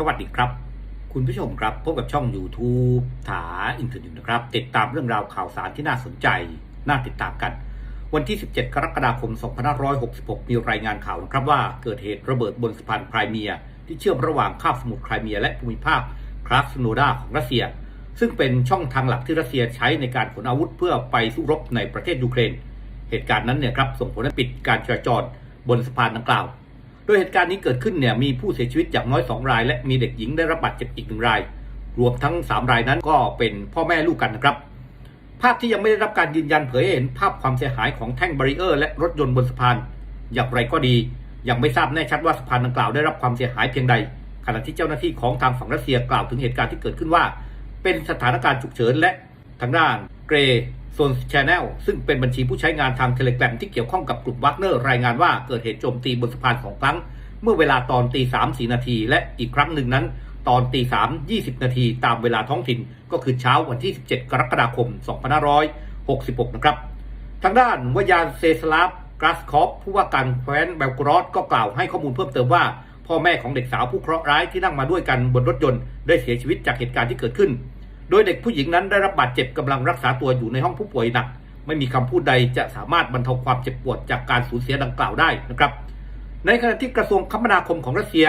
สวัสดีครับ คุณผู้ชมครับพบกับช่อง YouTube ถาอินเทอร์เน็ตนะครับ ติดตามเรื่องราวข่าวสารที่น่าสนใจ น่าติดตามกัน วันที่ 17 กรกฎาคม 2566 มีรายงานข่าวนะครับว่าเกิดเหตุระเบิดบนสะพานไครเมีย ที่เชื่อมระหว่างคาบสมุทรไครเมีย และภูมิภาคคลาสโนดาของรัสเซีย ซึ่งเป็นช่องทางหลักที่รัสเซียใช้ในการขนอาวุธเพื่อไปสู้รบในประเทศยูเครน เหตุการณ์นั้นเนี่ยครับส่งผลให้ปิดการจราจรบนสะพานดังกล่าว ดยเหตุการณ์นี้เกิดขึ้นเนี่ยมีผู้เสียชีวิตอย่างน้อย 2 ราย และมีเด็กหญิงได้รับบาดเจ็บอีกหนึ่งราย รวมทั้ง 3 รายนั้นก็เป็นพ่อแม่ลูกกันนะครับ ภาพที่ยังไม่ได้รับการยืนยันเผยให้เห็นภาพความเสียหายของแท่งบารีเออร์และรถยนต์บนสะพาน อย่างไรก็ดี ยังไม่ทราบแน่ชัดว่าสะพานดังกล่าวได้รับความเสียหายเพียงใด ขณะที่เจ้าหน้าที่ของทางฝั่งรัสเซียกล่าวถึงเหตุการณ์ที่เกิดขึ้นว่า เป็นสถานการณ์ฉุกเฉินและทางด้านเกร โซนชแนลซึ่งเป็นบัญชีผู้ใช้งานทางเทเลกราฟที่เกี่ยวข้องกับกลุ่มวักเนอร์รายงานว่าเกิดเหตุโจมตีบนสะพานสองครั้ง เมื่อเวลาตอนตีสามสี่นาที และอีกครั้งหนึ่งนั้น ตอนตีสามยี่สิบนาทีตามเวลาท้องถิ่น ก็คือเช้าวันที่ 17 กรกฎาคม 2566 นะครับ ทางด้านวายานเซสลาฟกราสคอฟผู้ว่าการแคว้นเบลกรอดก็กล่าวให้ข้อมูลเพิ่มเติมว่าพ่อแม่ของเด็กสาวผู้เคราะห์ร้ายที่นั่งมาด้วยกันบนรถยนต์ได้เสียชีวิตจากเหตุการณ์ที่เกิดขึ้น โดยเด็กผู้หญิงนั้นได้รับบาดเจ็บกำลังรักษาตัวอยู่ในห้องผู้ป่วยหนัก ไม่มีคำพูดใดจะสามารถบรรเทาความเจ็บปวดจากการสูญเสียดังกล่าวได้นะครับ ในขณะที่กระทรวงคมนาคมของรัสเซีย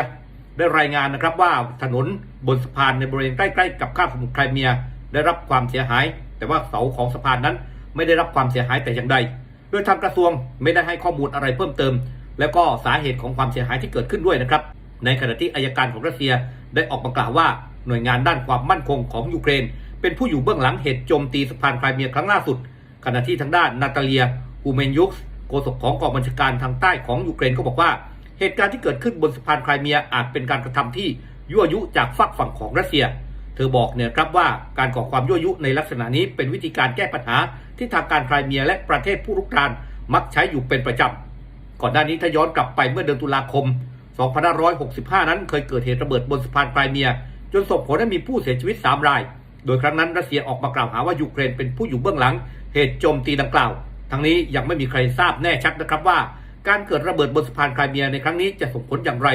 ได้รายงานนะครับว่าถนนบนสะพานในบริเวณใกล้ๆกับคาบสมุทรไครเมีย ได้รับความเสียหาย แต่ว่าเสาของสะพานนั้นไม่ได้รับความเสียหายแต่อย่างใด โดยทางกระทรวงไม่ได้ให้ข้อมูลอะไรเพิ่มเติม แล้วก็สาเหตุของความเสียหายที่เกิดขึ้นด้วยนะครับ ในขณะที่อายการของรัสเซียได้ออกมากล่าวว่า หน่วยงานด้านความมั่นคงของยูเครน เป็นผู้อยู่เบื้องหลังเหตุโจมตีสะพานไครเมียครั้งล่าสุด ขณะที่ทางด้านนาตาเลียฮูเมนยุกส์โฆษกของกองบัญชาการทางใต้ของยูเครนก็บอกว่า เหตุการณ์ที่เกิดขึ้นบนสะพานไครเมียอาจเป็นการกระทำที่ยั่วยุจากฝักฝั่งของรัสเซีย เธอบอกเนี่ยครับว่าการก่อความยั่วยุในลักษณะนี้เป็นวิธีการแก้ปัญหาที่ทางการไครเมียและประเทศผู้รุกรานมักใช้อยู่เป็นประจำ ก่อนหน้านี้ถ้าย้อนกลับไปเมื่อเดือนตุลาคม 2565 นั้นเคยเกิดเหตุระเบิดบนสะพานไครเมีย จนส่งผลให้มีผู้เสียชีวิต 3 ราย โดยครั้งนั้นรัสเซียออกมากล่าวหาว่ายูเครนเป็นผู้อยู่เบื้องหลัง เหตุโจมตีดังกล่าว ทั้งนี้ยังไม่มีใครทราบแน่ชัดนะครับว่า การเกิดระเบิดบนสะพานไครเมียในครั้งนี้จะส่งผลอย่างไร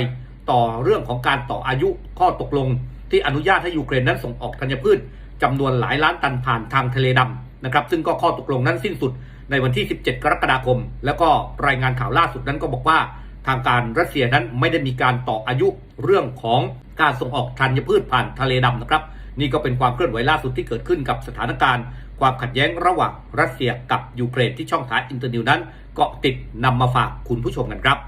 ต่อเรื่องของการต่ออายุข้อตกลง ที่อนุญาตให้ยูเครนนั้นส่งออกธัญพืชจำนวนหลายล้านตันผ่านทางทะเลดำนะครับซึ่งก็ข้อตกลงนั้นสิ้นสุดในวันที่ 17 กรกฎาคม แล้วก็รายงานข่าวล่าสุดนั้นก็บอกว่า ทางการรัสเซียนั้นไม่ได้มีการต่ออายุเรื่องของ การส่งออกธัญพืชผ่านทะเลดำนะครับ นี่ก็เป็นความเคลื่อนไหวล่าสุดที่เกิดขึ้นกับสถานการณ์ ความขัดแย้งระหว่างรัสเซียกับยูเครนที่ช่องทางอินเตอร์นิวนั้น เกาะติดนำมาฝากคุณผู้ชมกันครับ